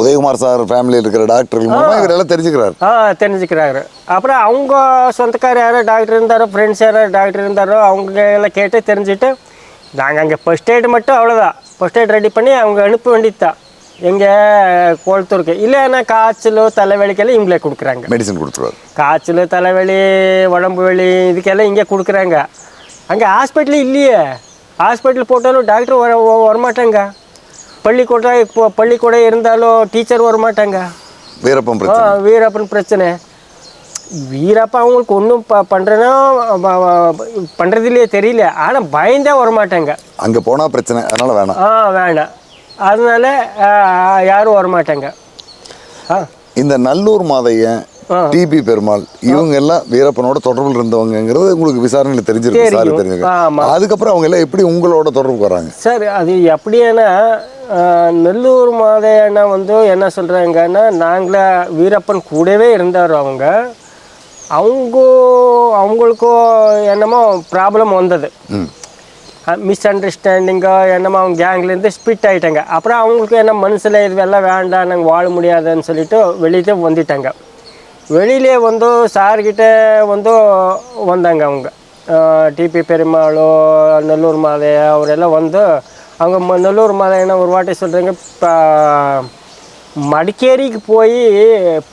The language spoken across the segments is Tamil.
உதயகுமார் சார் ஃபேமிலியில் இருக்கிற டாக்டர்கள் மூலமா இவர் எல்லாம் தெரிஞ்சுக்கிறாரு. ஆ தெரிஞ்சுக்கிறாரு. அப்புறம் அவங்க சொந்தக்கார யாரோ டாக்டர் இருந்தாரோ ஃப்ரெண்ட்ஸ் யாரோ டாக்டர் இருந்தாரோ அவங்க எல்லாம் கேட்டு தெரிஞ்சுட்டு நாங்கள் அங்கே ஃபஸ்ட் எய்டு மட்டும் அவ்வளோதான் ஃபஸ்ட் எய்ட் ரெடி பண்ணி அவங்க அனுப்ப வேண்டியது தான் எங்கே கோலத்தூருக்கு இல்லைன்னா காய்ச்சல் தலைவலிக்கெல்லாம் இவங்களே கொடுக்குறாங்க. மெடிசன் கொடுத்துருவாரு. காய்ச்சல் தலைவலி உடம்பு வலி இதுக்கெல்லாம் இங்கே கொடுக்குறாங்க. அங்கே ஹாஸ்பிட்டல் இல்லையே. ஹாஸ்பிட்டல் போட்டாலும் டாக்டர் வர வரமாட்டாங்க. பள்ளிக்கூடம் இப்போ பள்ளிக்கூடம் இருந்தாலும் டீச்சர் வரமாட்டாங்க. வீரப்பம் ஆ பிரச்சனை வீரப்பன் பிரச்சனை. வீரப்பா அவங்களுக்கு ஒன்றும் ப பண்ணுறேன்னா பண்ணுறதுலையே தெரியல. ஆனால் பயந்தே வரமாட்டாங்க. அங்க போனா பிரச்சனை அதனால வேணாம். ஆ வேண்டாம் அதனால யாரும் வரமாட்டாங்க. ஆ. இந்த நல்லூர் மாதையன். டிபி பெருமாள் இவங்க எல்லாம் வீரப்பனோட தொடர்பில் இருந்தவங்கங்கிறது உங்களுக்கு விசாரணையில் தெரிஞ்சிருக்கு சார். தெரிஞ்சிருக்கு. அதுக்கப்புறம் அவங்க எல்லாம் எப்படி உங்களோட தொடர்புக்கு வராங்க சார் அது எப்படின்னா நெல்லூர் மாதையண்ணா வந்து என்ன சொல்கிறாங்கன்னா நாங்களே வீரப்பன் கூடவே இருந்தார் அவங்க. அவங்க அவங்களுக்கும் என்னமோ ப்ராப்ளம் வந்தது. மிஸ் அண்டர்ஸ்டாண்டிங்கோ என்னமோ அவங்க கேங்லேருந்து ஸ்பிட் ஆகிட்டாங்க அப்புறம் அவங்களுக்கு என்ன மனசில் இதுவெல்லாம் வேண்டாம் நாங்கள் வாழ முடியாதுன்னு சொல்லிட்டு வெளியே வந்துட்டாங்க. வெளியிலே வந்து சார்கிட்ட வந்து வந்தாங்க அவங்க. டிபி பெருமாளோ நெல்லூர் மாதைய அவரெல்லாம் வந்து அவங்க நெல்லூர் மாதையனை ஒரு வாட்டி சொல்கிறீங்க மடிக்கேரிக்கு போய்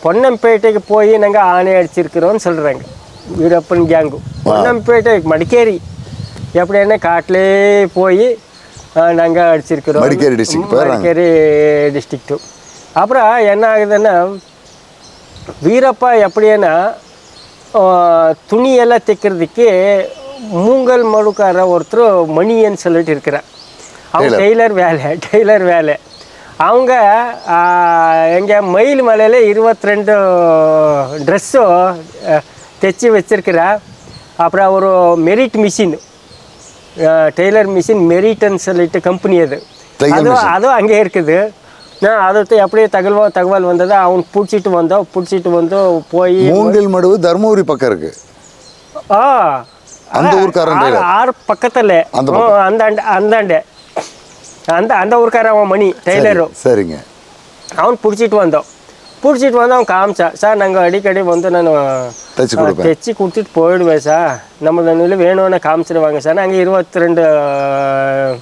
பொன்னம்பேட்டைக்கு போய் நாங்கள் ஆணை அடிச்சிருக்கிறோன்னு சொல்கிறாங்க வீரப்பன் கேங்கு பொன்னம்பேட்டை மடிக்கேரி. எப்படின்னா காட்டிலே போய் நாங்கள் அடிச்சிருக்கிறோம். மடிக்கேரி போயிடுறாங்க. மடிக்கேரி டிஸ்ட்ரிக்ட்டு அப்புறம் என்ன ஆகுதுன்னா வீரப்பா எப்படின்னா துணியெல்லாம் தைக்கிறதுக்கு மூங்கல் மடுக்கார ஒருத்தர் மணியன்னு சொல்லிட்டு இருக்கிறார். அவங்க டெய்லர். வேலை டெய்லர் வேலை. அவங்க எங்கே மயில் மலையில் இருபத்தி ரெண்டு ட்ரெஸ்ஸும் தைச்சி வச்சிருக்கிறா அப்புறம் ஒரு மெரிட் மிஷின் டெய்லர் மிஷின் மெரிட்னு சொல்லிட்டு கம்பெனி அது. அதுவும் அதுவும் அங்கே இருக்குது. நான் அதை அப்படியே தகவல் தகவல் வந்தது அவன் பிடிச்சிட்டு வந்தோம் பிடிச்சிட்டு வந்து போய் மூங்கில் மடுவு தருமபுரி பக்கம் இருக்கு. ஆ அந்த ஊர்க்காரன் ஆறு பக்கத்தில். அந்த அந்த அந்த அந்தாண்ட அந்த அந்த ஊருக்காரன் அவன் மணி டெய்லரும் சரிங்க. அவன் பிடிச்சிட்டு வந்தோம் பிடிச்சிட்டு வந்து அவன் காமிச்சான் சார் நாங்கள் அடிக்கடி வந்து நான் தைச்சு கொடுத்துட்டு போயிடுவேன் சார். நம்ம தண்ணியில் வேணும்னு காமிச்சிடுவாங்க சார். நாங்கள் இருபத்தி ரெண்டு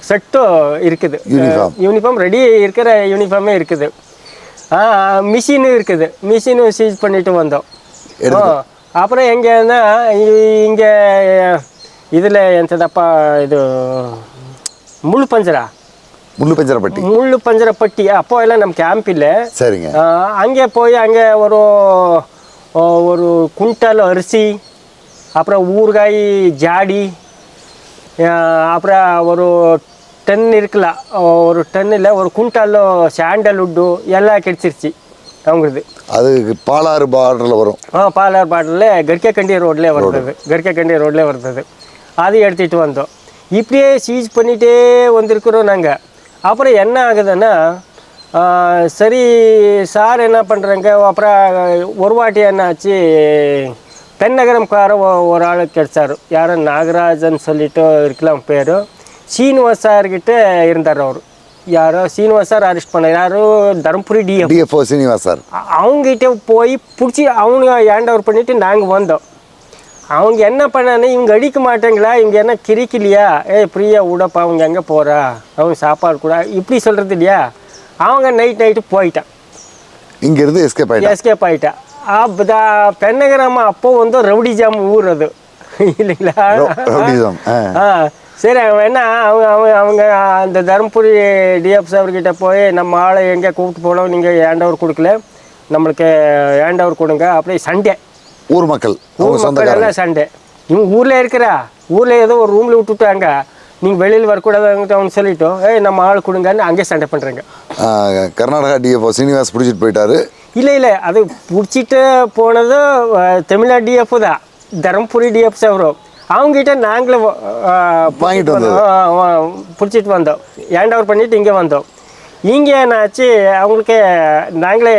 செட்டும் இருக்குது. யூனிஃபார்ம் ரெடி இருக்கிற யூனிஃபார்மே இருக்குது. மிஷினும் இருக்குது. மிஷினும் சீஸ் பண்ணிட்டு வந்தோம். அப்புறம் எங்கன்னா இங்கே இதில் எந்ததப்பா இது முள்ளு பஞ்சரா? முள்ளு பஞ்சரப்பட்டி முள்ளு பஞ்சரப்பட்டி அப்போ எல்லாம் நம்ம கேம்ப் இல்லை. சரிங்க. அங்கே போய் அங்கே ஒரு ஒரு குண்டால் அரிசி அப்புறம் ஊறுகாய் ஜாடி அப்புறம் ஒரு டன் இருக்குல்ல ஒரு டன்னில் ஒரு குண்டால் சாண்டல்வுட்டு எல்லாம் கிடச்சிருச்சு அவங்களுக்கு அது பாலாறு பார்டரில் வரும். ஆ பாலார் பாட்டில் கர்க்கக்கண்டி ரோட்லேயே வருது கர்க்கக்கண்டி ரோட்லேயே வருது அது எடுத்துகிட்டு வந்தோம். இப்படியே சீஸ் பண்ணிகிட்டே வந்திருக்கிறோம் நாங்கள் அப்புறம் என்ன ஆகுதுன்னா சரி சார் என்ன பண்ணுறாங்க அப்புறம் ஒரு வாட்டி என்னாச்சு தென்னகரம்கார ஒ- ஒரு ஆள் கிடைச்சாரு யாரும் நாகராஜன் சொல்லிட்டு இருக்கலாம் பேர். சீனிவாஸ் சார்கிட்ட இருந்தார் அவர். யாரோ சீனிவாஸ் சார் அரெஸ்ட் பண்ண யாரோ Dharmapuri DF DFO Srinivas sir. அ- அவங்ககிட்ட போய் பிடிச்சி அவங்க ஹேண்ட் ஓவர் பண்ணிட்டு நாங்கள் வந்தோம். அவங்க என்ன பண்ணானே இவங்க அடிக்க மாட்டாங்களா? இவங்க என்ன கிரிக்கலையா? ஏய் பிரியா விடப்பா அவங்க எங்கே போகிறா அவங்க சாப்பாடு கூட இப்படி சொல்கிறது இல்லையா? அவங்க நைட் நைட்டு போயிட்டான் இங்கிருந்து எஸ்கேப் ஆயிட்டான் எஸ்கேப் ஆயிட்டா. அப்போ பெண்ணகிராம அப்போ வந்து ரவுடி ஜாம் ஊர் அது இல்லைங்களா ஆ. ஆ. சரி அவன் என்ன அவங்க அவங்க அவங்க அந்த தருமபுரி டிஎஃப் சார்கிட்ட போய் நம்ம ஆளை எங்கே கூப்பிட்டு போனோம் நீங்கள் ஹேண்ட் ஓவர் கொடுக்கல. நம்மளுக்கு ஹேண்ட் ஓவர் கொடுங்க. அப்படியே சண்டே. ஊர் மக்கள் அவங்க ஊர் மக்கள் எல்லாம் சண்டே. இவங்க ஊரில் இருக்கிறா? ஊரில் ஏதோ ஒரு ரூமில் விட்டுட்டாங்க. நீங்கள் வெளியில் வரக்கூடாதுன்னு சொல்லிட்டோம். ஏய் நம்ம ஆள் கொடுங்கன்னு அங்கேயே சண்டை பண்ணுறாங்க கர்நாடகா டிஎஃப்ஓ சீனிவாஸ் பிடிச்சிட்டு போயிட்டாரு. இல்லை இல்லை அது பிடிச்சிட்டு போனது தமிழ்நாடு டிஎஃப் தான். தருமபுரி டிஎஃப் சார் அவங்ககிட்ட நாங்களே அஹ், வாங்கிட்டு வந்தது. பிடிச்சிட்டு வந்தோம். ஹேண்ட் ஓவர் பண்ணிட்டு இங்கே வந்தோம். இங்கே என்னாச்சு அவங்களுக்கு நாங்களே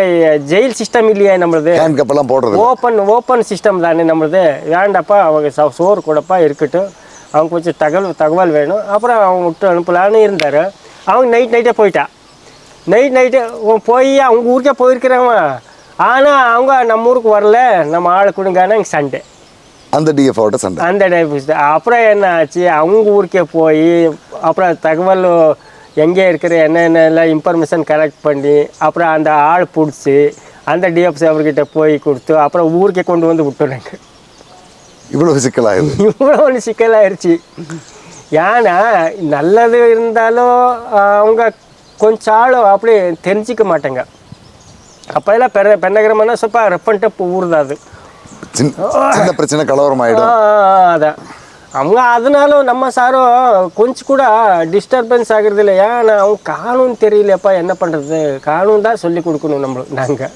ஜெயில் சிஸ்டம் இல்லையா நம்மளது. கப்பெல்லாம் போடுறது ஓப்பன் ஓப்பன் சிஸ்டம் தானே நம்மளது. வேண்டாப்பா அவங்க சோறு கூடப்பா இருக்கட்டும். அவங்க கொஞ்சம் தகவல் தகவல் வேணும். அப்புறம் அவங்க விட்டு அனுப்பலான்னு இருந்தார். அவங்க நைட் நைட்டே போயிட்டா. நைட் நைட்டு போய் அவங்க ஊருக்கே போயிருக்கிறவன். ஆனால் அவங்க நம்ம ஊருக்கு வரல. நம்ம ஆளை கொடுங்கான சண்டே. அந்த டிஎஃப்ஓட சண்டை. அந்த டைப் அப்புறம் என்ன ஆச்சு? அவங்க ஊருக்கே போய் அப்புறம் தகவல் எங்கே இருக்கிற என்னென்ன எல்லாம் இன்ஃபர்மேஷன் கலெக்ட் பண்ணி அப்புறம் அந்த ஆள் பிடிச்சி அந்த டிஎஃப்சி அவர்கிட்ட போய் கொடுத்து அப்புறம் ஊருக்கே கொண்டு வந்து விட்டுறாங்க. இவ்வளோ சிக்கலாகுது இவ்வளோ ஒன்று சிக்கலாயிருச்சு. ஏன்னா நல்லது இருந்தாலும் அவங்க கொஞ்சம் ஆளும் அப்படி தெரிஞ்சிக்க மாட்டேங்க. அப்போ எல்லாம் பெற பெண்ணகிரமன்னா சொப்பா ரெப்பன்ட்டு ஊருதான் அது. சின்ன பிரச்சனை கலவரமாயிடும். அதான். அவங்க அதனாலும் நம்ம சாரும் கொஞ்சம் கூட டிஸ்டர்பன்ஸ் ஆகுறது இல்லை ஏன்னா அவங்க காணும் தெரியலையப்பா என்ன பண்ணுறது காணும் தான் சொல்லி கொடுக்கணும் நம்மளுக்கு நாங்கள்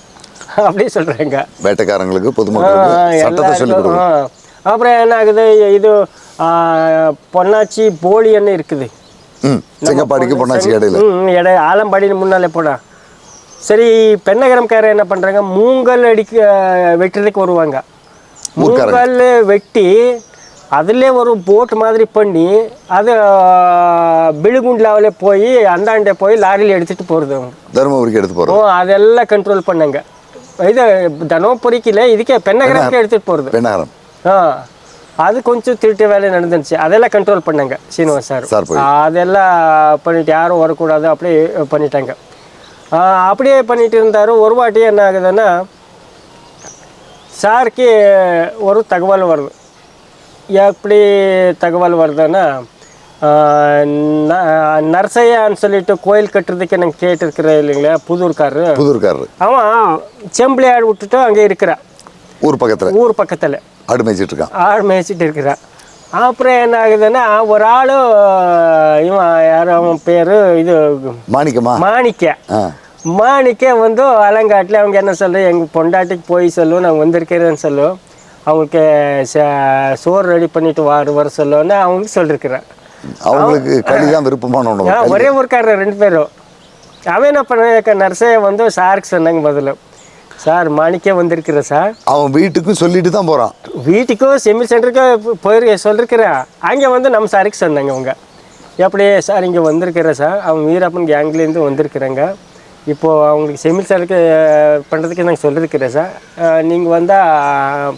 அப்படியே சொல்கிறாங்க வேட்டைக்காரங்களுக்கு கொடுக்கணும். அப்புறம் என்ன ஆகுது? இது ஆ, பொள்ளாச்சி போலின்னு இருக்குது. செங்கப்பாடிக்கு பொண்ணாச்சி இடையில. இடை ஆலம்பாடின்னு முன்னாலே போடா. சரி பெண்ணகரம்காரர் என்ன பண்ணுறாங்க மூங்கல் அடிக்க வெட்டுறதுக்கு வருவாங்க. மூங்கல் வெட்டி அதிலே ஒரு போட் மாதிரி பண்ணி அது பிழுகுண்ட்லாவிலே போய் அந்தாண்டே போய் லாரியில் எடுத்துகிட்டு போகிறது அவங்க. தருமபுரிக்கு எடுத்து ஓ போறோம் அதெல்லாம் கண்ட்ரோல் பண்ணாங்க. இது தனம் பொறிக்கல இதுக்கே பெண்ணகரம்க்கு எடுத்துகிட்டு போகிறது ஆ அது கொஞ்சம் திருட்டு வேலை நடந்துச்சு அதெல்லாம் கண்ட்ரோல் பண்ணாங்க சீனிவாஸ் சார். அதெல்லாம் பண்ணிட்டு யாரும் வரக்கூடாது அப்படியே பண்ணிட்டாங்க. அப்படியே பண்ணிட்டு இருந்தார். ஒரு வாட்டி என்ன ஆகுதுன்னா சாருக்கு ஒரு தகவல் வருது. எப்படி தகவல் வருதுன்னா நரசையான்னு சொல்லிட்டு கோயில் கட்டுறதுக்கு நான் கேட்டிருக்கிறேன் இல்லைங்களா புதூர்காரரு. புதூர்காரரு. அவன் செம்பிளையாடு விட்டுட்டு அங்கே இருக்கிறான். ஊர் பக்கத்துல. ஊர் பக்கத்தில். ஆடு மேய்ச்சிட்டு இருக்கான் ஆடு மேய்ச்சிட்டு இருக்கிறான். அப்புறம் என்ன ஆகுதுன்னா ஒரு ஆள் இவன் யார் அவன் பேர் இது மாணிக்கமா? மாணிக்க. மாணிக்க வந்து அலங்காட்டில் அவங்க என்ன சொல்லு எங்கள் பொண்டாட்டிக்கு போய் சொல்லும் நான் வந்திருக்கிறேன்னு சொல்லும் அவங்களுக்கு சோறு ரெடி பண்ணிட்டு வாரு வர சொல்லுன்னு அவங்களுக்கு சொல்லியிருக்கிறேன் அவங்களுக்கு களி தான் விருப்பமான உணவு ஒரே ஊருக்காரர் ரெண்டு பேரும். அவன் என்ன பண்ண நர்ஸைய வந்து சாருக்கு சொன்னாங்க முதல்ல. சார் மாணிக்கே வந்திருக்கிற சார். அவன் வீட்டுக்கும் சொல்லிட்டு தான் போறான். வீட்டுக்கும் செமில் சென்டருக்கும் போயிரு சொல்லிருக்கிறேன். அங்கே வந்து நம்ம சாருக்கு சொன்னாங்க அவங்க எப்படி சார் இங்கே வந்திருக்கிறேன் சார் அவங்க வீரப்பன் கேங்லேருந்து வந்திருக்கிறேங்க. இப்போது அவங்களுக்கு செமில் சாருக்கு பண்ணுறதுக்கு நாங்கள் சொல்லியிருக்கிறேன் சார் நீங்கள் வந்தால்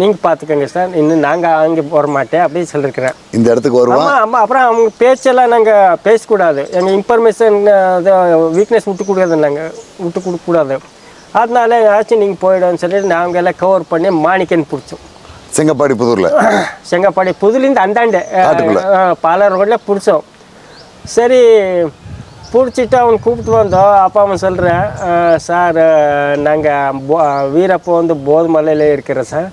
நீங்கள் பார்த்துக்கோங்க சார் இன்னும் நாங்கள் அங்கே போக மாட்டேன் அப்படின்னு சொல்லியிருக்கிறேன் இந்த இடத்துக்கு வருவான் ஆமாம் அப்புறம் அவங்க பேச்செல்லாம் நாங்கள் பேசக்கூடாது. எங்கள் இன்ஃபர்மேஷன் வீக்னஸ் விட்டு கொடுக்காது நாங்கள் விட்டு கொடுக்கக்கூடாது அதனால ஆச்சு நீங்கள் போயிடும்னு சொல்லிட்டு நாங்கள் எல்லாம் கவர் பண்ணி மாணிக்கன் பிடிச்சோம். செங்கப்பாடி புதூர்ல? செங்கப்பாடி புதுலேருந்து அந்தாண்ட. பாலர் ரோட்டில் பிடிச்சோம். சரி பிடிச்சிட்டு அவன் கூப்பிட்டு வந்தோம் அப்போ அவன் சொல்கிறேன் சார் நாங்கள் போ வீரப்போ வந்து போதுமலையில் இருக்கிறோம் சார்.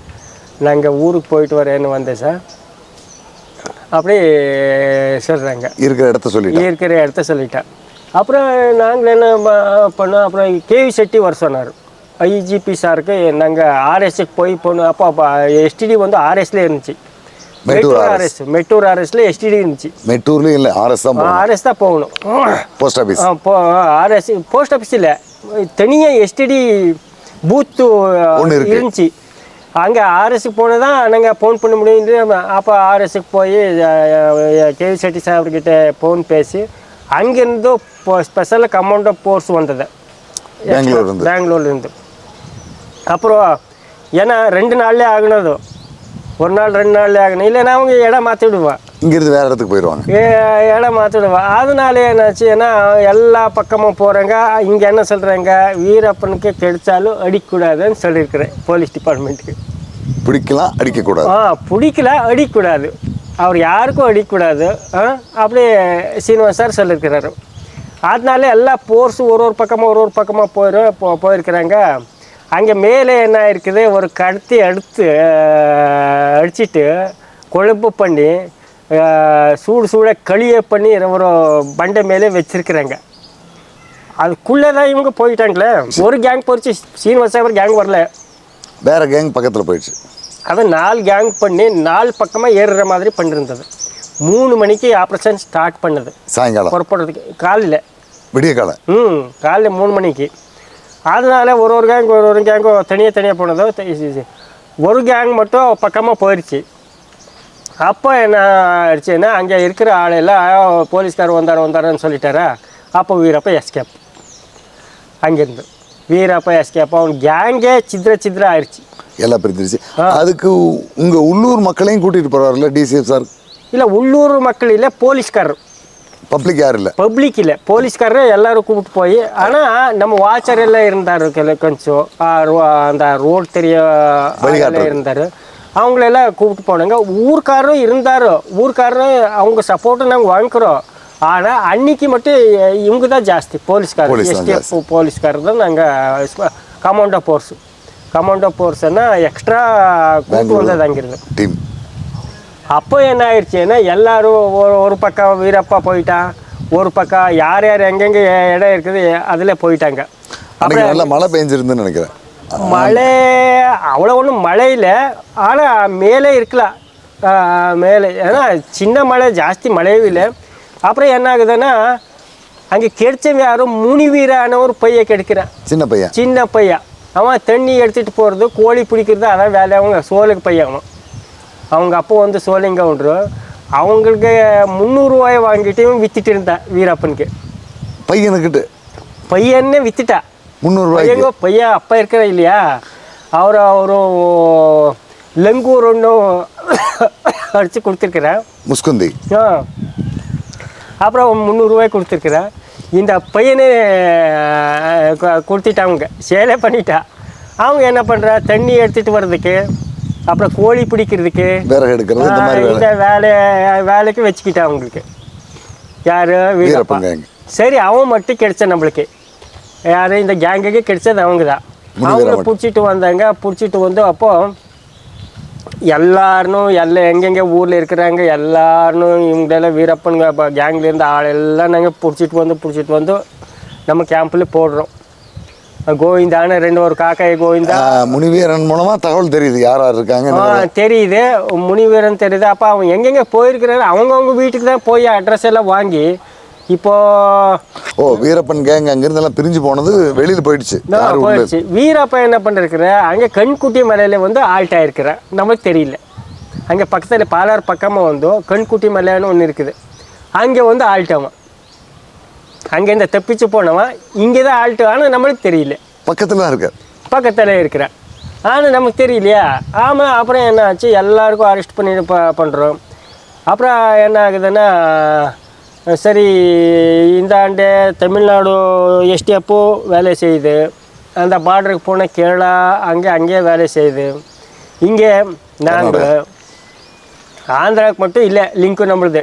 நாங்கள் ஊருக்கு போயிட்டு வரேன்னு வந்தேன் சார். அப்படி சொல்கிறாங்க இருக்கிற இடத்த சொல்லிட்டான் இருக்கிற இடத்த சொல்லிட்டேன் அப்புறம் நாங்கள் என்ன பண்ணோம் அப்புறம் கேவி செட்டி வர சொன்னார். ஐஜிபி சாருக்கு நாங்கள் ஆர்எஸ்க்கு போய் போகணும். அப்போ அப்போ எஸ்டிடி வந்து ஆர்எஸ்ல இருந்துச்சு. மெட்டூர் ஆர்எஸ் மெட்டூர் ஆர்எஸ்ல எஸ்டிடி இருந்துச்சு. மெட்டூர்லயும் இல்லை ஆர்எஸ் தான் ஆர்எஸ் தான் போகணும். போஸ்ட் ஆஃபீஸ் ஆர்எஸ் போஸ்ட் ஆஃபீஸில் தனியாக எஸ்டிடி பூத்து இருக்கு. இருந்துச்சு. அங்கே ஆர்எஸ்க்கு போனால் தான் நாங்கள் ஃபோன் பண்ண முடியும் அப்போ ஆர்எஸ்க்கு போய் கேவி செட்டி சார்கிட்ட ஃபோன் பேசி அங்கேருந்து ஸ்பெஷல் கமாண்டோ ஃபோர்ஸ் வந்தது. பெங்களூர் இருந்து. பெங்களூர்லேருந்து அப்புறம் ஏன்னா ரெண்டு நாள்லேயே ஆகணும் ஒரு நாள் ரெண்டு நாள்லேயே ஆகணும். இல்லைன்னா அவங்க இடம் மாற்றி விடுவான் இங்கிருந்து வேற இடத்துக்கு போயிடுவாங்க. இடம் மாற்றிடுவா அதனால என்னாச்சு ஏன்னா எல்லா பக்கமும் போகிறாங்க இங்கே என்ன சொல்கிறாங்க வீரப்பனுக்கு கிடைச்சாலும் அடிக்கக்கூடாதுன்னு சொல்லியிருக்கிறேன் போலீஸ் டிபார்ட்மெண்ட்டுக்கு. பிடிக்கலாம் அடிக்கக்கூடாது. ஆ பிடிக்கல அடிக்கக்கூடாது அவர் யாருக்கும் அடிக்கக்கூடாது அப்படியே சீனிவாஸ் சார் சொல்லியிருக்கிறாரு. அதனால எல்லா போர்ஸ் ஒரு ஒரு பக்கமாக ஒரு ஒரு பக்கமாக போயிடும் போ போயிருக்கிறாங்க. அங்கே மேலே என்ன இருக்குது ஒரு கடத்தி அடுத்து அடிச்சிட்டு கொழுப்பு பண்ணி சூடு சூட களியை பண்ணி ஒரு பண்டை மேலே வச்சிருக்கிறாங்க. அதுக்குள்ளே தான் இவங்க போயிட்டாங்களே. ஒரு கேங் போயிடுச்சு சீனிவாஸ் சார் கேங் வரல. வேற கேங் பக்கத்துல போயிடுச்சு. அதை நாலு கேங் பண்ணி நாலு பக்கமாக ஏறுற மாதிரி பண்ணிருந்தது. மூணு மணிக்கு ஆப்ரேஷன் ஸ்டார்ட் பண்ணது. சாயங்காலம். புறப்படுறதுக்கு காலையில். விடிய காலம் ம் காலையில் மூணு மணிக்கு. அதனால ஒரு ஒரு கேங் ஒரு ஒரு கேங்கும் தனியாக தனியாக போனதோ ஒரு கேங் மட்டும் பக்கமாக போயிடுச்சு அப்போ என்ன ஆயிடுச்சுன்னா அங்கே இருக்கிற ஆளெல்லாம் போலீஸ்கார் வந்தார் வந்தாருன்னு சொல்லிட்டாரா? அப்போ வீரப்ப எஸ்கேப் அங்கேருந்து. வீரப்பா எஸ்கேப்பா அவன் கேங்கே சித்ர சித்ர ஆயிடுச்சு எல்லாம் பிரிந்துருச்சு அதுக்கு உங்க உள்ளூர் மக்களையும் கூட்டிட்டு போறாருல்ல டிசிஎஃப் சார்? இல்லை உள்ளூர் மக்கள் இல்லை போலீஸ்காரர். பப்ளிக் யாரும் இல்லை. பப்ளிக் இல்லை. போலீஸ்காரர் எல்லாரும் கூப்பிட்டு போய் ஆனால் நம்ம வாட்சர் எல்லாம் இருந்தார் கொஞ்சம் அந்த ரோட் தெரிய. இருந்தார். அவங்களெல்லாம் கூப்பிட்டு போனாங்க. ஊர்க்காரரும் இருந்தார். ஊர்க்காரரும் அவங்க சப்போர்ட்டும் நாங்கள் வாங்கிக்கிறோம். ஆனால் அன்னைக்கு மட்டும் இவங்க தான் ஜாஸ்தி. போலீஸ்காரர் எஸ்டிஎஃப் போலீஸ்காரர் தான் நாங்கள் கமாண்டோ ஃபோர்ஸ் கமாண்டோ ஃபோர்ஸ்னா எக்ஸ்ட்ரா கூப்பிட்டு வந்தது அங்கிருந்து டீம் அப்போ என்ன ஆயிடுச்சுன்னா எல்லாரும் ஒரு ஒரு பக்கம் வீரப்பா போயிட்டான் ஒரு பக்கம் யார் யார் எங்கெங்கே இடம் இருக்குது அதில் போயிட்டாங்க. அன்னைக்கு நல்லா மழை பெஞ்சிருந்துன்னு நினைக்கிறேன். மழை அவ்வளோ ஒன்றும் மழை இல்லை ஆனால் மேலே இருக்கலாம். மேலே. ஏன்னா சின்ன மழை ஜாஸ்தி மழையும் இல்லை. அப்புறம் என்ன ஆகுதுன்னா அங்கே கிடைச்சவன் யாரும் முனிவீரான ஒரு பையன் கிடைக்கிறான். சின்ன பையன். சின்ன பையன். அவன் தண்ணி எடுத்துகிட்டு போகிறது கோழி பிடிக்கிறது அதான் வேலை. அவங்க சோலுக்கு பையன் அவன். அவங்க அப்போ வந்து சோழிங்க ஒன்று அவங்களுக்கு முந்நூறுரூவாயை வாங்கிட்டு இவன் வித்துட்டு இருந்தான் வீரப்பனுக்கு. பையனுக்கிட்டு? பையன்னே வித்துட்டா. முந்நூறுரூவாய்க்கு பையங்க பையன் அப்பா இருக்கிற இல்லையா? அவர் ஒரு லங்கூர் ஒன்றும் அடித்து கொடுத்துருக்குறேன் முஸ்குந்தி? ஆ. அப்புறம் முந்நூறுரூவாய் கொடுத்துருக்குறேன் இந்த பையனே கொடுத்துட்டாங்க சேலே பண்ணிட்டா. அவங்க என்ன பண்ணுறா தண்ணி எடுத்துகிட்டு வர்றதுக்கு அப்புறம் கோழி பிடிக்கிறதுக்கு விறகு எடுக்கிறது இந்த மாதிரி இந்த வேலை வேலைக்கு வச்சுக்கிட்டா அவங்களுக்கு. யார் வீரப்பா. வீரப்பன் gang. சரி அவன் மட்டும் கிடைச்ச நம்மளுக்கு. யார் இந்த கேங்குக்கு கிடைச்சது அவங்க தான். முனிவீரா அவங்க மட்டும். பிடிச்சிட்டு வந்தாங்க பிடிச்சிட்டு வந்து அப்போ எல்லாரும் எல்லாம் எங்கெங்கே ஊரில் இருக்கிறாங்க எல்லாரும் இவங்களெல்லாம் வீரப்பனுங்க இப்போ கேங்லேருந்து ஆள் எல்லாம் நாங்கள் பிடிச்சிட்டு வந்து பிடிச்சிட்டு வந்து நம்ம கேம்பில் போடுறோம். கோவிந்தான ரெண்டு ஒரு காக்காய் கோவிந்தா. முனிவீரன் மூலமா தகவல் தெரியுது யார் யார் இருக்காங்க தெரியுது. முனிவீரன் தெரியுது. அப்போ அவன் எங்கெங்கே போயிருக்கிறாரு அவங்கவுங்க வீட்டுக்கு தான் போய் அட்ரஸ் எல்லாம் வாங்கி இப்போ ஓ வீரப்பன் கேங் அங்கிருந்து எல்லாம் பிரிஞ்சு போனது வெளியில போயிடுச்சு. போயிடுச்சு. வீரப்பா என்ன பண்ணிருக்கிற அங்கே கண்குட்டி மலையில வந்து ஆல்ட் ஆயிருக்கிற. நமக்கு தெரியல. அங்கே பக்கத்தில் பாலார் பக்கமாக வந்து கண்குட்டி மலைன்னு ஒன்று இருக்குது. அங்கே வந்து ஆல்ட் அவன். அங்கேருந்து தப்பிச்சு போனவன் இங்கே தான் ஆல்ட்டு ஆனால் நம்மளுக்கு தெரியல. பக்கத்துல தான் இருக்கார். பக்கத்தில் இருக்கிறேன் ஆனால் நமக்கு தெரியலையா? ஆமாம் அப்புறம் என்ன ஆச்சு? எல்லாருக்கும் அரெஸ்ட் பண்ணி ப பண்ணுறோம் அப்புறம் என்ன ஆகுதுன்னா சரி இந்த ஆண்டு தமிழ்நாடு எஸ்டிஎஃப்போ வேலை செய்யுது. அந்த பார்டருக்கு போன கேரளா அங்கே அங்கேயே வேலை செய்யுது. இங்கே நாங்கள் ஆந்திராவுக்கு மட்டும் இல்லை லிங்க்கு நம்மளுது.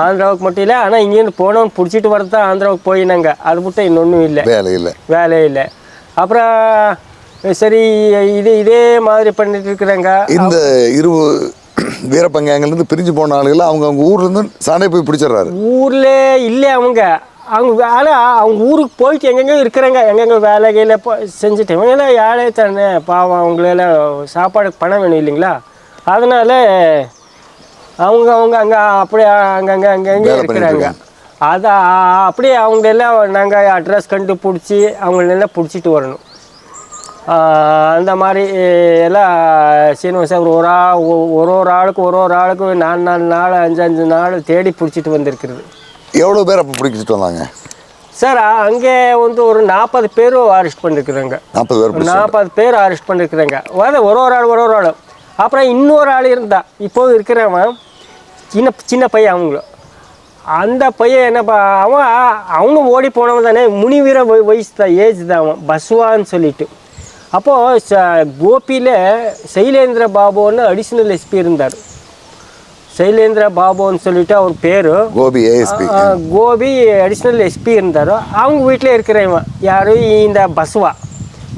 ஆந்திராவுக்கு மட்டும் இல்லை ஆனால் இங்கேருந்து போனவன் பிடிச்சிட்டு வரது தான் ஆந்திராவுக்கு போயினாங்க அது மட்டும் இன்னொன்றும் இல்லை. வேலை இல்லை. வேலை இல்லை. அப்புறம் சரி இது இதே மாதிரி பண்ணிட்டு இருக்கிறாங்க. இந்த இரு வீரப்பன் கேங்ல இருந்து பிரிஞ்சு போன ஆளுகள் அவங்க அவங்க ஊர்ல இருந்து சண்டை போய் பிடிச்சிடுறாரு. ஊர்ல இல்லை அவங்க. அவங்க ஆனால் அவங்க ஊருக்கு போயிட்டு எங்கெங்க இருக்கிறாங்க. எங்கெங்க வேலைகையில் போ செஞ்சுட்டு. இவங்கெல்லாம் ஏழை தானே பாவம் அவங்களெல்லாம் சாப்பாடுக்கு பணம் வேணும் இல்லைங்களா? அதனால அவங்க அவங்க அங்கே அப்படியே அங்கங்கே அங்கங்கே இருக்கிறாங்க. அதை அப்படியே அவங்களெல்லாம் நாங்கள் அட்ரஸ் கண்டுபிடிச்சி அவங்களெல்லாம் பிடிச்சிட்டு வரணும். அந்த மாதிரி எல்லாம் சீனிவாசன் ஒரு ஆ ஒ- ஒரு ஒரு ஆளுக்கு ஒரு ஒரு ஆளுக்கு நாலு நாலு நாள் அஞ்சு அஞ்சு நாள் தேடி பிடிச்சிட்டு வந்திருக்கிறது. எவ்வளவு பேர் அப்ப பிடிச்சிட்டு வந்தாங்க? சார் அங்கே வந்து ஒரு நாற்பது பேரும் அரெஸ்ட் பண்ணிருக்கிறாங்க. நாற்பது பேர் நாற்பது பேர் அரெஸ்ட் பண்ணிருக்கிறாங்க. ஒரு ஒரு ஆள் ஒரு ஒரு ஆள். அப்புறம் இன்னொரு ஆள் இருந்தா இப்போ இருக்கிறவன் சின்ன சின்ன பையன் அவங்களும் அந்த பையன் என்ன பா அவன் அவனும் ஓடி போனவன் தானே முனிவீர வய- வயசு தான் ஏஜ் தான் அவன் பஸ்வான்னு சொல்லிட்டு. அப்போது ச கோபியில் சைலேந்திர பாபுன்னு அடிஷ்னல் எஸ்பி இருந்தார். சைலேந்திர பாபுன்னு சொல்லிட்டு அவர் பேர். கோபி கோபி அடிஷ்னல் எஸ்பி இருந்தாரோ. அவங்க வீட்டில் இருக்கிறவன் யாரு? இந்த பஸ்வா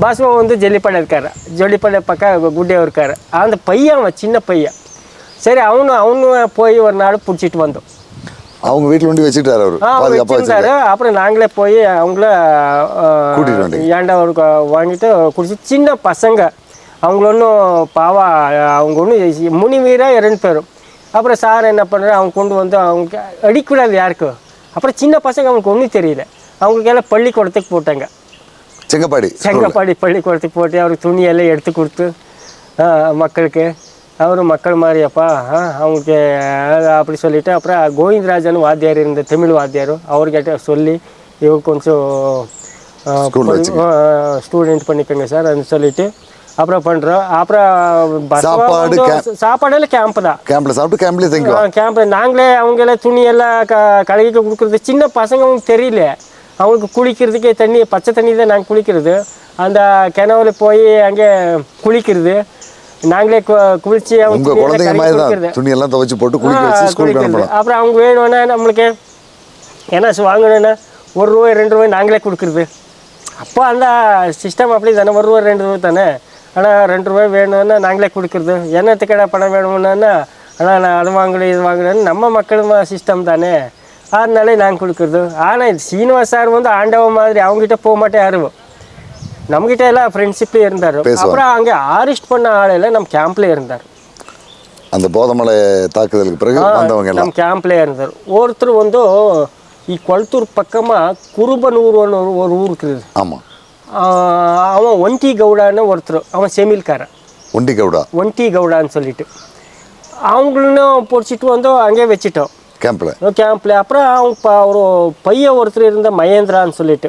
பஸ்வா வந்து ஜல்லிப்படை இருக்காரு. ஜல்லிப்படை பக்கம் குட்டியா இருக்காரு. அந்த பையன் அவன் சின்ன பையன். சரி அவனு அவனு போய் ஒரு நாள் பிடிச்சிட்டு வந்தோம். அவங்க வீட்டுல வண்டி வச்சுட்டாரு அவரு. வச்சுட்டாரு அப்புறம் நாங்களே போய் அவங்கள. ஏண்டா ஒரு வாங்கிட்டு குடிச்சு சின்ன பசங்க. அவங்கள ஒன்றும் பாவா அவங்க ஒன்றும் முனிவீரா இரண்டு பேரும். அப்புறம் சார் என்ன பண்ணுறாரு அவங்க கொண்டு வந்து அவங்க அடிக்கூடாது யாருக்கும் அப்புறம் சின்ன பசங்க அவங்களுக்கு ஒன்றும் தெரியல. அவங்களுக்கு எல்லாம் பள்ளிக்கூடத்துக்கு போட்டாங்க. செங்கப்பாடி செங்கப்பாடி பள்ளிக்கூடத்துக்கு போட்டு அவருக்கு துணியெல்லாம் எடுத்து கொடுத்து மக்களுக்கு. அவரும் மக்கள் மாதிரியப்பா அவங்களுக்கு அப்படி சொல்லிட்டு அப்புறம் கோவிந்தராஜன் வாத்தியார் இருந்த தமிழ் வாத்தியார் அவர்கிட்ட சொல்லி இவங்க கொஞ்சம் ஸ்டூடெண்ட் பண்ணிக்கோங்க சார் அது சொல்லிட்டு அப்புறம் பண்ணுறோம் அப்புறம் சாப்பாடு, சாப்பாடெல்லாம் கேம்ப் தான். கேம்பில் சாப்பிட்டு கேம்ப்லேயே கேம்ப்ல நாங்களே அவங்கள துணியெல்லாம் க கழுவிக்க கொடுக்குறது சின்ன பசங்க அவங்களுக்கு தெரியல. அவங்களுக்கு குளிக்கிறதுக்கே தண்ணி பச்சை தண்ணி தான் நாங்கள் குளிக்கிறது. அந்த கிணவுல போய் அங்கே குளிக்கிறது. நாங்களே குளிச்சு அவங்க குழந்தைங்க கழுவி மாதிரி கொடுக்கறது. தான் துணியெல்லாம் துவைச்சு போட்டு குளிக்க ஆ, வச்சு ஸ்கூலுக்கு குளிக்கிறது. அனுப்பலாம் அப்புறம் அவங்க வேணும்னா நம்மளுக்கு என்ன வாங்கணும்னா ஒரு ரூபாய் ரெண்டு ரூபாய் நாங்களே கொடுக்குறது. அப்போ அந்த சிஸ்டம் அப்படி தானே ஒரு ரூபாய் ரெண்டு ரூபாய் தானே. ஆனால் ரெண்டு ரூபாய் வேணும்னா நாங்களே கொடுக்குறது. என்னத்துக்கடா பணம் வேணும்னா ஆனால் நான் அது வாங்கணும் இது வாங்கணும்னு நம்ம மக்கள் சிஸ்டம் தானே. அதனாலே நாங்கள் கொடுக்குறது ஆனால் சீனிவாஸ் சார் வந்து ஆண்டவ மாதிரி அவங்ககிட்ட போக மாட்டேன் யாரும் நம்மகிட்ட எல்லாம் ஃப்ரெண்ட்ஷிப்லேயே இருந்தார் பேசுவாங்க. அப்புறம் அங்கே ஆரிஸ்ட் பண்ண ஆளையெல்லாம் நம்ம கேம்ப்லேயே இருந்தார் அந்த போதமலை தாக்குதலுக்கு பிறகு வந்தவங்க எல்லாம் ನಮ್ಮ ಕ್ಯಾಂಪ್ಲೇ இருந்தார் ஒருத்தர் வந்து ಈ ಕೊಳ್ತೂರು பக்கமாக குருபனூர்னு ஒரு ஒரு ஊர் இருக்குது ஆமாம் ஆஹ் அவன் ஒன்டி கவுடான்னு ஒருத்தர் அவன் செமில்காரன் ஒண்டி கவுடா ஒன்டி கவுடான்னு சொல்லிட்டு அவங்களும் பிடிச்சிட்டு வந்து அங்கேயே வச்சிட்டோம் கேம்பில் கேம்பில் அப்புறம் அவங்க ஒரு பையன் ஒருத்தர் இருந்த மகேந்திரான்னு சொல்லிட்டு.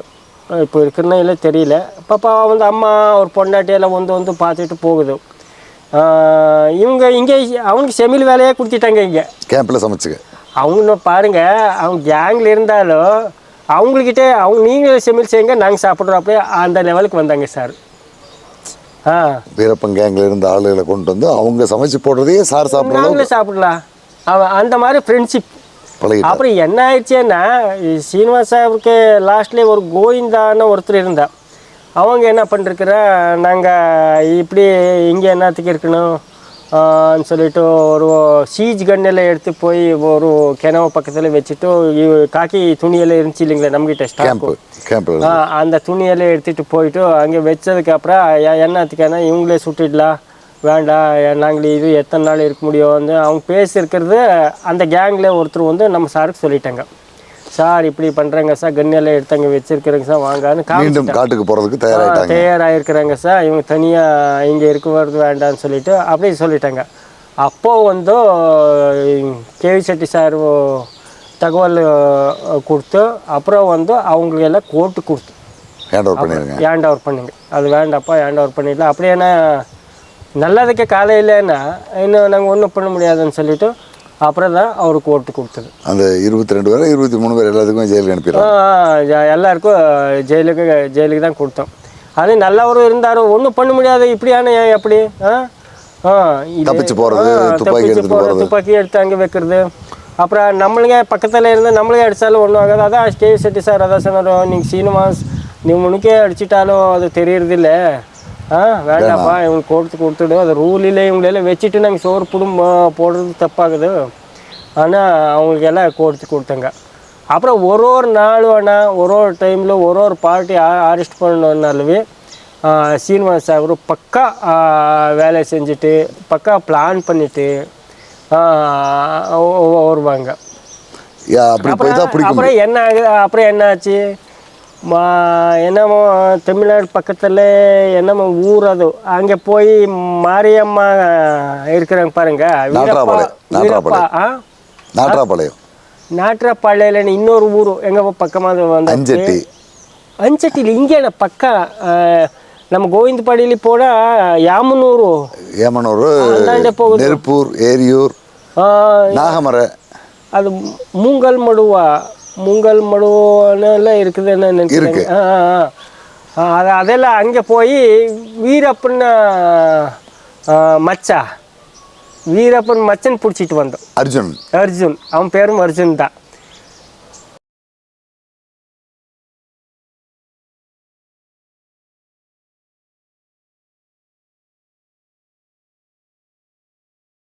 இப்போ இருக்குன்னா இல்லை தெரியல. பாப்பா வந்து அம்மா ஒரு பொண்டாட்டியெல்லாம் வந்து வந்து பார்த்துட்டு போகுது. இவங்க இங்கே அவனுக்கு செமில் வேலையே கொடுத்துட்டாங்க இங்கே. கேம்பில் சமைச்சுக்க. அவங்க பாருங்க அவங்க கேங்கில் இருந்தாலும் அவங்கக்கிட்ட அவங்க நீங்கள் செமில் செய்யுங்க நாங்கள் சாப்பிட்றோம். அப்படியே அந்த லெவலுக்கு வந்தாங்க சார் ஆ. வீரப்பன் கேங்கில் இருந்த ஆளுகளை கொண்டு வந்து அவங்க சமைச்சு போடுறதையே சார் நாங்களே சாப்பிடலாம். அவன் அந்த மாதிரி ஃப்ரெண்ட்ஷிப் பழகிட்டார். அப்புறம் என்ன ஆயிடுச்சுன்னா சீனிவாஸ் சாருக்கு லாஸ்ட்லேயே ஒரு கோவிந்தான்னு ஒருத்தர் இருந்தா அவங்க என்ன பண்ணிருக்கிற நாங்கள் இப்படி இங்கே என்னத்துக்கு இருக்கணும் சொல்லிட்டு ஒரு சீஜ் கன்னெல்லாம் எடுத்து போய் ஒரு கிணவு பக்கத்தில் வச்சுட்டு காக்கி துணியெல்லாம் இருந்துச்சு இல்லைங்களா நம்மகிட்ட ஆ, அந்த துணியெல்லாம் எடுத்துட்டு போயிட்டு அங்கே வச்சதுக்கு அப்புறம் எ- என்னத்துக்கான இவங்களே சுட்டுடலாம். வேண்டாம் நாங்கள் இது எத்தனை நாள் இருக்க முடியும் வந்து அவங்க பேசியிருக்கிறது அந்த கேங்கில் ஒருத்தர் வந்து நம்ம சாருக்கு சொல்லிட்டாங்க. சார் இப்படி பண்ணுறாங்க சார் கன்னெல்லாம் எடுத்து அங்கே வச்சிருக்கிறேங்க சார் வாங்கன்னு. மீண்டும் காட்டுக்கு போகிறதுக்கு தயாராகிருக்கிறாங்க சார் இவங்க தனியாக இங்கே இருக்க வருது வேண்டாம்னு சொல்லிட்டு அப்படியே சொல்லிட்டாங்க. அப்போ வந்து கேவி செட்டி சார் தகவல் கொடுத்து அப்புறம் வந்து அவங்களுக்கு எல்லாம் கோர்ட்டு கொடுத்து. ஹேண்ட் ஓவர் பண்ணிடுங்க ஹேண்ட் ஓவர் பண்ணுங்க. அது வேண்டாப்பா ஹேண்ட் ஓவர் பண்ணிடலாம். அப்படியே என்ன நல்லதுக்கு காலை இல்லைன்னா இன்னும் நாங்கள் ஒன்றும் பண்ண முடியாதுன்னு சொல்லிட்டு அப்புறம் தான் அவருக்கு ஓட்டு கொடுத்தது. அந்த இருபத்தி ரெண்டு பேர் இருபத்தி மூணு பேர் எல்லாத்துக்கும் ஜெயிலுக்கு ஜ- எல்லாருக்கும் ஜெயிலுக்கு ஜெயிலுக்கு தான் கொடுத்தோம். அது நல்லவரும் இருந்தார் ஒன்றும் பண்ண முடியாது இப்படியான ஏன் எப்படி ஆ? தப்பிச்சு போறது, ஆ, துப்பாக்கி போறது. துப்பாக்கி எடுத்து அங்கே வைக்கிறது. அப்புறம் நம்மளுங்க பக்கத்தில் இருந்து நம்மளே அடித்தாலும் ஒன்றும் ஆகாது. அதான் கேவி செட்டி சார் அதான் சொன்னார் நீங்கள் சீனிவாஸ் நீ உனக்கே அடிச்சிட்டாலும் அது தெரியறதில்ல. ஆ வேண்டாம்ப்பா இவங்களுக்கு கொடுத்து கொடுத்துடும் அது ரூல் இல்லை இவங்களெல்லாம் வச்சுட்டு நாங்கள் சோறு புடும் போடுறது தப்பாகுது. ஆனால் அவங்களுக்கு எல்லாம் கொடுத்து கொடுத்தாங்க. அப்புறம் ஒரு ஒரு நாள் வேணால் ஒரு ஒரு டைமில் ஒரு ஒரு பார்ட்டி அரெஸ்ட் பண்ணணுன்னாலுமே சீனிவாஸ் சார் பக்கா வேலை செஞ்சுட்டு பக்கா பிளான் பண்ணிட்டு ஒ- வருவாங்க. அப்புறம் என்ன ஆகுது? அப்புறம் என்னாச்சு மா என்னமோ தமிழ்நாடு பக்கத்தில் என்னமோ ஊர் அது. அங்கே போய் மாரியம்மா இருக்கிறாங்க பாருங்க. நாட்ராபாளையம் நாட்டுறப்பாளையில் இன்னொரு ஊர். எங்கள் பக்கமாக வந்து அஞ்சட்டி. அஞ்சட்டியில் இங்கே பக்கம் நம்ம கோவிந்தபாடியில் போனால் யாமனூர். போகுது. நெருப்பூர் ஏரியூர் நாகமரை. அது மூங்கல் மடுவா? மூங்கல் மடுவான்னு இருக்குதுன்னு நினைக்கிறேன். ஆ அது அதெல்லாம் அங்கே போய் வீரப்பன் ஆ, மச்சா. வீரப்பன் மச்சன் பிடிச்சிட்டு வந்தோம் அர்ஜுன். அர்ஜுன். அவன் பேரும் அர்ஜுன் தான்.